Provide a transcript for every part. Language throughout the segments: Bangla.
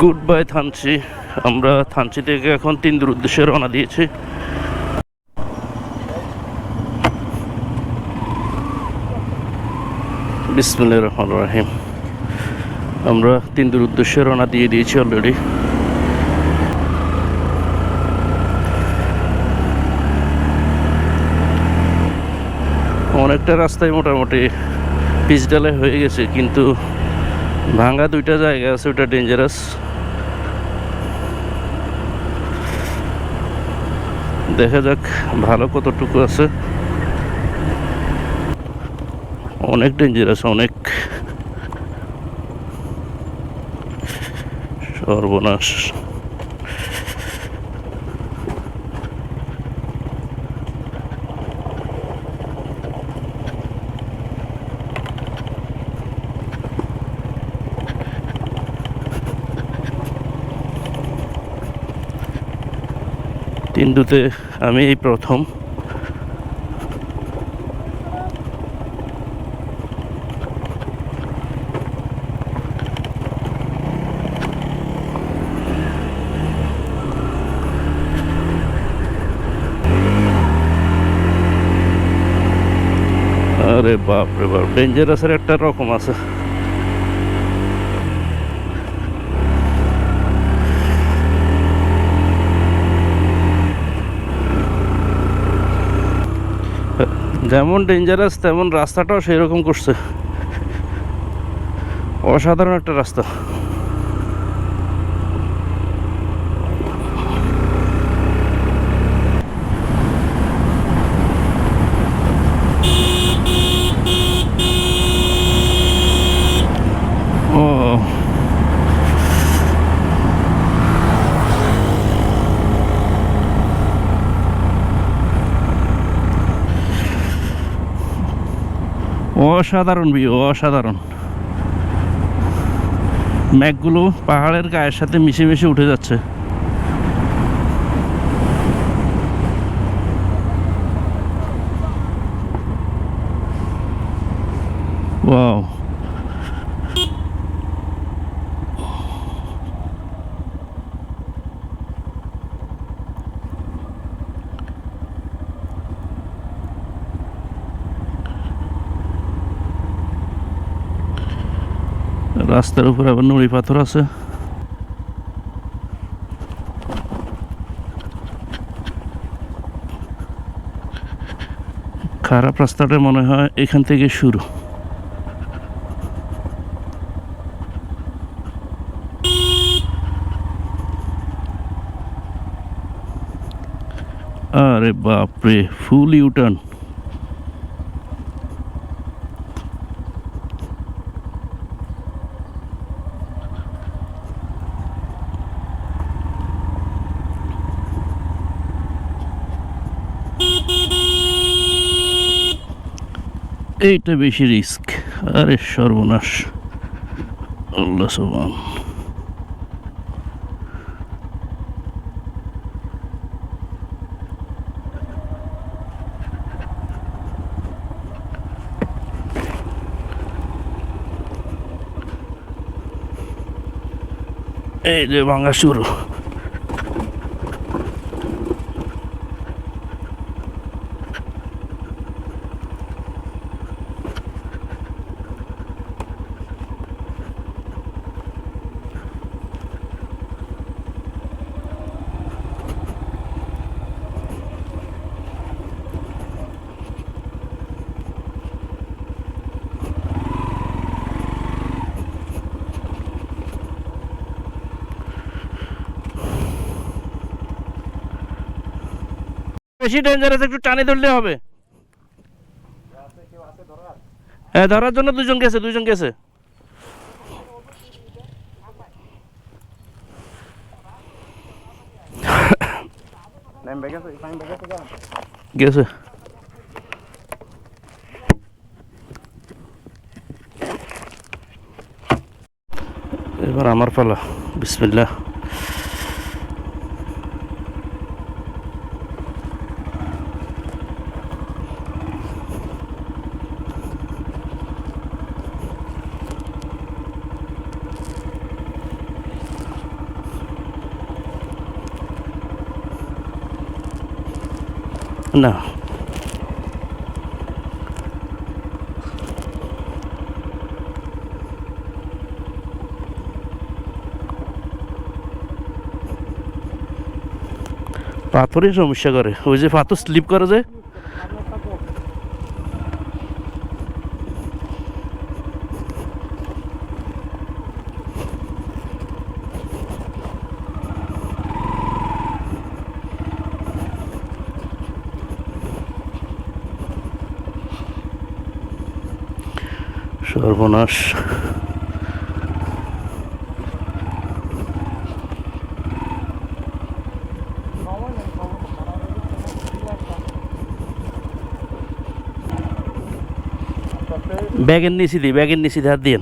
গুড বাই থানচি আমরা থানচি থেকে এখন তিনদুর উদ্দেশ্যে রওনা দিয়েছি। বিসমুল্লাহ রহমান রাহিম। আমরা তিনদুর উদ্দেশ্যে রওনা দিয়ে দিয়েছি অলরেডি অনেকটা রাস্তায় মোটামুটি পিচডালে হয়ে গেছে, কিন্তু ভাঙ্গা দুইটা জায়গা আছে, ওটা ডেঞ্জারাস দেখা যাক ভালো কতটুকু আছে। অনেক ডেঞ্জারাস অনেক। সর্বনাশ। তিনদুতে আমি এই প্রথম। আরে বাপ রে বাপ ডেঞ্জারাসের একটা রকম আছে। যেমন ডেঞ্জারাস তেমন রাস্তাটাও সেই রকম করছে। অসাধারণ একটা রাস্তা ও অসাধারণ ভিউ অসাধারণ। মেঘগুলো পাহাড়ের গায়ের সাথে মিশে মিশে উঠে যাচ্ছে। রাস্তার উপরে আবার নুড়ি পাথর আছে। খারাপ রাস্তাটা মনে হয় এখান থেকে শুরু। আরে বাপরে, ফুল ইউটার্ন এইটা বেশি রিস্ক। আরে সর্বনাশ। আল্লাহ সুবহান। এই যে ভাঙা শুরু। বেশি ডেঞ্জারাস একটু টানে ধরলে হবে। হ্যাঁ ধরার জন্য দুজন গেছে দুজন গেছে। গেছে। এবার আমার পালা। বিসমিল্লাহ। না। পাথরই সমস্যা করে। ওই যে পাথর স্লিপ করে যে। সর্বনাশ। ব্যাগের নিচে দিই ব্যাগের নিচে ধার দিন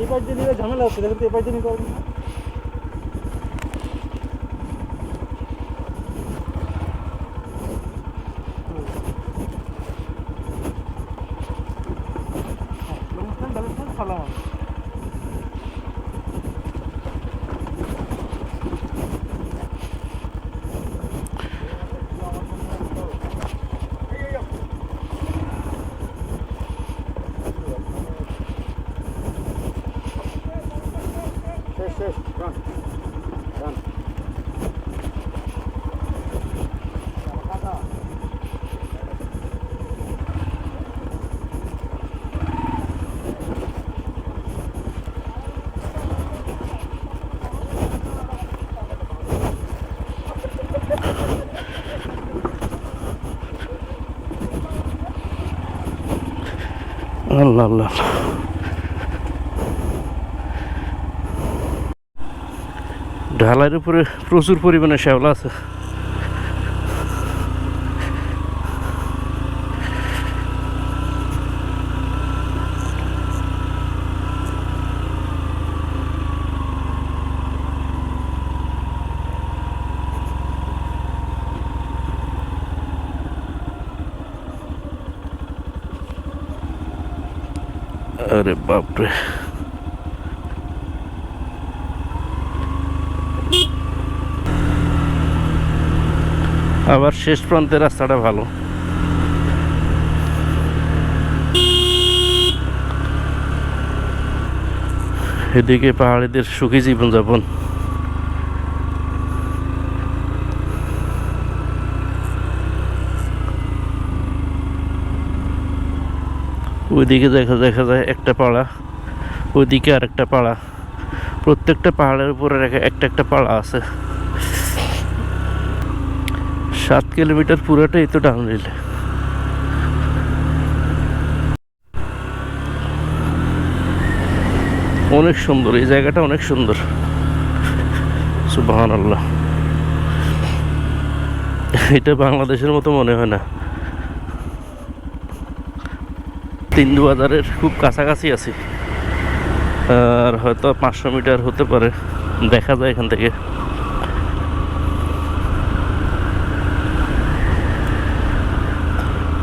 এই পাশ ঝামেলা হচ্ছে দেখুন তো এই পাশ দিয়ে নিতে পারবেন না ভালো হবে শেষ শেষ রান রান আল্লাহ আল্লাহ ঢালাইয়ের উপরে প্রচুর পরিমাণে শ্যাওলা আছে। আরে বাপরে। আবার শেষ প্রান্তের রাস্তাটা ভালো। এদিকে পাহাড়িদের সুখী জীবনযাপন। ওইদিকে দেখা দেখা যায় একটা পাড়া, ওইদিকে আর একটা পাড়া। প্রত্যেকটা পাহাড়ের উপরে একটা একটা পাড়া আছে। সাত কিলোমিটার পুরোটাই তো ডাউনহিল। অনেক সুন্দর, এই জায়গাটা অনেক সুন্দর। সুবাহান আল্লাহ এটা বাংলাদেশের মতো মনে হয় না। তিন্দু বাজারের খুব কাছাকাছি আছি। আর হয়তো পাঁচশো মিটার হতে পারে। দেখা যায় এখান থেকে।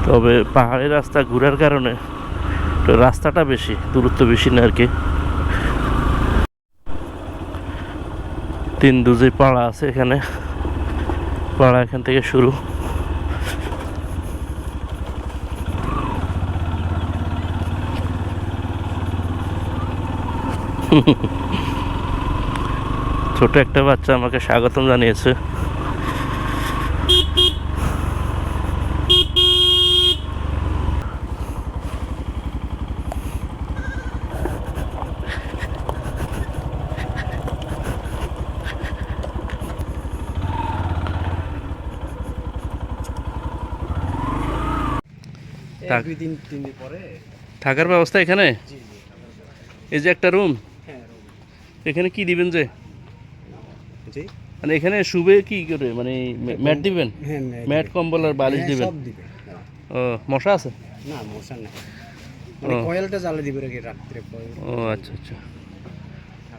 তবে পাহাড়ি রাস্তা ঘোরার কারণে রাস্তাটা বেশি, দূরত্ব বেশি না আর কি। তিন দুজে পাড়া আছে এখানে। পাড়া এখান থেকে শুরু। ছোট একটা বাচ্চা আমাকে স্বাগতম জানিয়েছে। থাকার ব্যবস্থা এখানে? এই যে একটা রুম এখানে কি দিবেন যে? জি। মানে এখানে শুবে কি করে? মানে ম্যাট দিবেন? হ্যাঁ ম্যাট কম্বল আর বালিশ দিবেন? সব দিবে হ্যাঁ। ও মশা আছে? না মশা না মানে। কয়েলটা জ্বালা দিবে রেখে রাত্রে ও আচ্ছা আচ্ছা।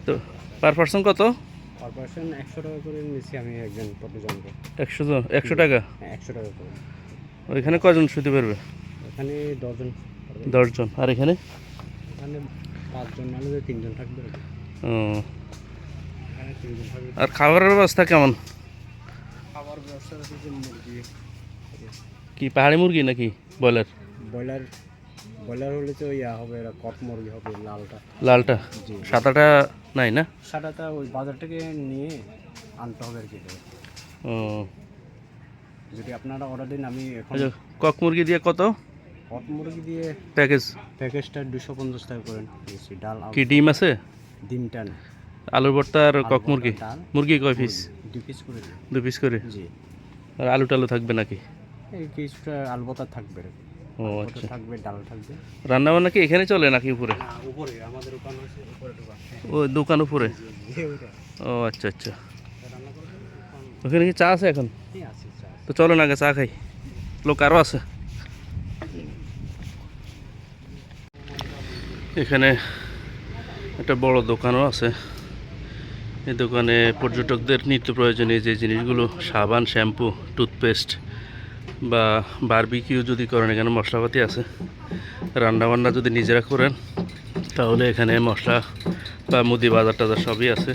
তো পার পার্সন কত? পার পার্সন একশো টাকা করে নিচ্ছি আমি একজন প্রতিজনকে। একশো জন একশো টাকা? হ্যাঁ একশো টাকা করে। ওইখানে কজন শুতে পারবে? এখানে দশজন। দশজন। আর এখানে? এখানে পাঁচজন মানে যে তিনজন থাকবে। ও। আর খাবারের ব্যবস্থা কেমন? খাবার ব্যবস্থা মুরগি। কি পাহাড়ি মুরগি নাকি? ব্রয়লার? ব্রয়লার ব্রয়লার হলে তো ইয়া হবে কট মুরগি হবে লালটা। লালটা? সাদাটা নাই না? সাদাটা ওই বাজার থেকে নিয়ে আনতে হবে আর কি ও। যদি আপনারা অর্ডার দিন আমি এখন আচ্ছা কক মুরগি দিয়ে কত? কট মুরগি দিয়ে প্যাকেজ? প্যাকেজটা দুশো পঞ্চাশ টাকা করে দিয়েছি ডাল কি ডিম আছে? ডিমটা না আলুর ভর্তা আর কক মুরগি? মুরগি কয় পিস দু পিস করে দু পিস করে? জি। আর আলু টালু থাকবে নাকি? এই কিছুটা আলবতা থাকবে। আর ও আচ্ছা। থাকবে ডাল থাকবে। রান্না বান্না কি এখানে চলে নাকি উপরে? উপরে আমাদের দোকান উপরে দোকান। ও দোকান উপরে? ও আচ্ছা আচ্ছা। ওখানে। কি চা আছে এখন? তো চলো না চা খাই। লোক আরও আছে। এখানে একটা বড় দোকানও আছে। এই দোকানে পর্যটকদের নিত্য প্রয়োজনীয় যে জিনিসগুলো, সাবান, শ্যাম্পু, টুথপেস্ট বা বারবিকিউ যদি করেন, এখানে মশলাপাতি আছে। রান্নাবান্না যদি নিজেরা করেন, তাহলে এখানে মশলা বা মুদি বাজার টাজার সবই আছে।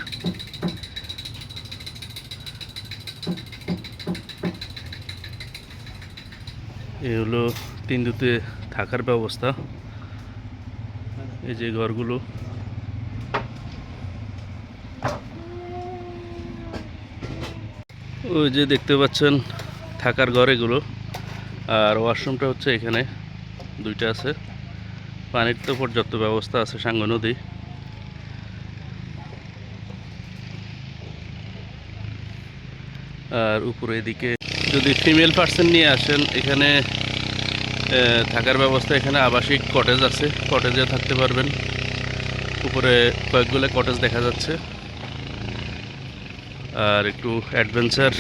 এই হলো তিন দুতে থাকার ব্যবস্থা। এই যে ঘরগুলো। ওই যে দেখতে পাচ্ছেন থাকার ঘর এগুলো। আর ওয়াশরুমটা হচ্ছে এখানে, দুইটা আছে। পানির তো পর্যাপ্ত ব্যবস্থা আছে সাঙ্গ নদী। আর উপরে এদিকে যদি ফিমেল পার্সন নিয়ে আসেন, এখানে থাকার ব্যবস্থা এখানে আবাসিক কটেজ আছে। কটেজে থাকতে পারবেন। উপরে কয়েকগুলো কটেজ দেখা যাচ্ছে। আর একটু অ্যাডভেঞ্চার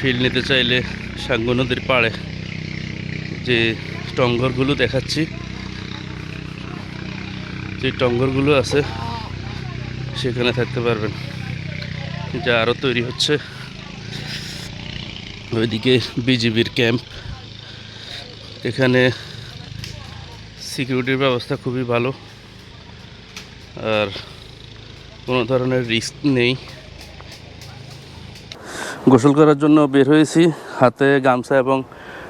ফিল নিতে চাইলে সাঙ্গু নদীর পাড়ে যে টঙ্গরগুলো দেখাচ্ছি, যে টঙ্গরগুলো আছে, সেখানে থাকতে পারবেন। যা আরও তৈরি হচ্ছে। ওইদিকে বিজিবির ক্যাম্প। এখানে সিকিউরিটির ব্যবস্থা খুবই ভালো। আর কোনো ধরনের রিস্ক নেই। গোসল করার জন্য বের হয়েছি। হাতে গামছা এবং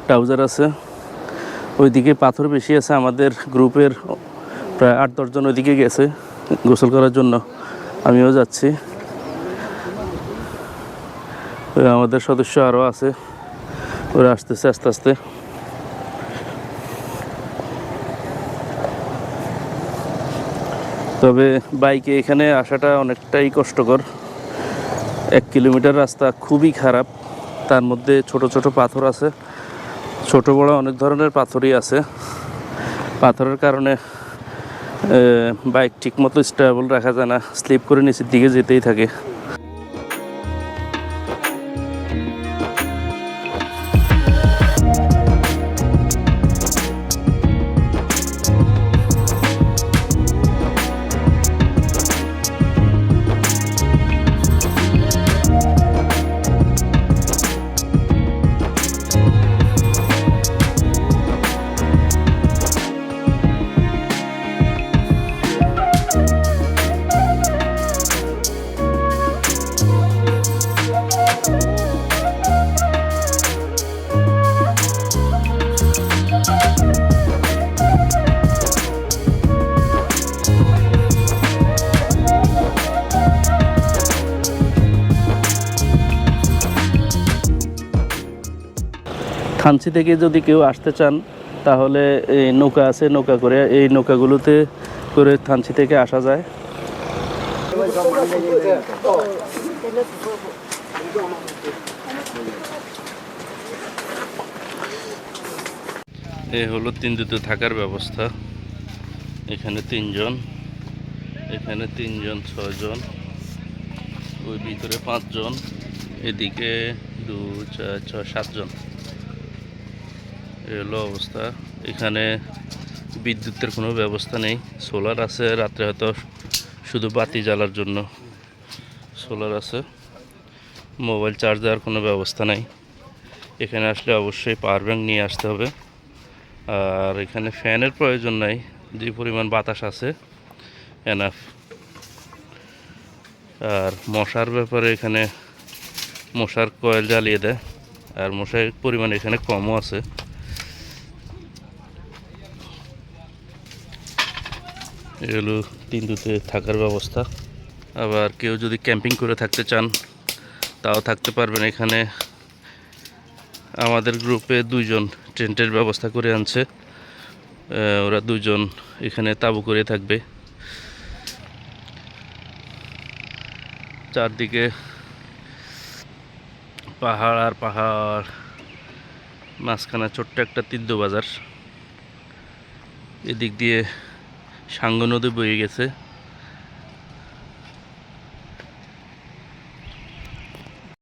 ট্রাউজার আছে। ওইদিকে পাথর বেশি আছে, আমাদের গ্রুপের প্রায় আট দশজন ওইদিকে গেছে গোসল করার জন্য। আমিও যাচ্ছি। আমাদের সদস্য আরও আছে। ওরা আসতেছে আস্তে আস্তে। তবে বাইকে এখানে আসাটা অনেকটাই কষ্টকর। এক কিলোমিটার রাস্তা খুবই খারাপ। তার মধ্যে ছোট ছোট পাথর আছে। ছোট বড় অনেক ধরনের পাথরই আছে। পাথরের কারণে বাইক ঠিকমতো স্টেবল রাখা যায় না। স্লিপ করে নিচের দিকে যেতেই থাকে। থানচি থেকে যদি কেউ আসতে চান, তাহলে এই নৌকা আছে, নৌকা করে এই নৌকাগুলোতে করে থানচি থেকে আসা যায়। এ হলো তিনজুতে থাকার ব্যবস্থা। এখানে তিনজন এখানে তিনজন ছয়জন ওই ভিতরে পাঁচজন, এদিকে দু, চার, ছয়, সাতজন। এ হলো অবস্থা। এখানে বিদ্যুতের কোনো ব্যবস্থা নেই। সোলার আছে, রাত্রে হয়তো শুধু বাতি জ্বালার জন্য সোলার আছে। মোবাইল চার্জ দেওয়ার কোনো ব্যবস্থা নেই। এখানে আসলে অবশ্যই পাওয়ার ব্যাঙ্ক নিয়ে আসতে হবে। আর এখানে ফ্যানের প্রয়োজন নাই। যে পরিমাণ বাতাস আছে এনাফ আর মশার ব্যাপারে এখানে মশার কয়েল জ্বালিয়ে দেয়। আর মশার পরিমাণ এখানে কমও আছে। এগুলো তিনটুতে থাকার ব্যবস্থা। আবার কেউ যদি ক্যাম্পিং করে থাকতে চান, তাও থাকতে পারবেন। এখানে আমাদের গ্রুপে দুইজন টেন্টের ব্যবস্থা করে আনছে। ওরা দুজন এখানে তাঁবু করে থাকবে। চারদিকে পাহাড় আর পাহাড়, মাঝখানে ছোট্ট একটা তিদ্য বাজার এদিক দিয়ে সাঙ্গ নদী বয়ে গেছে।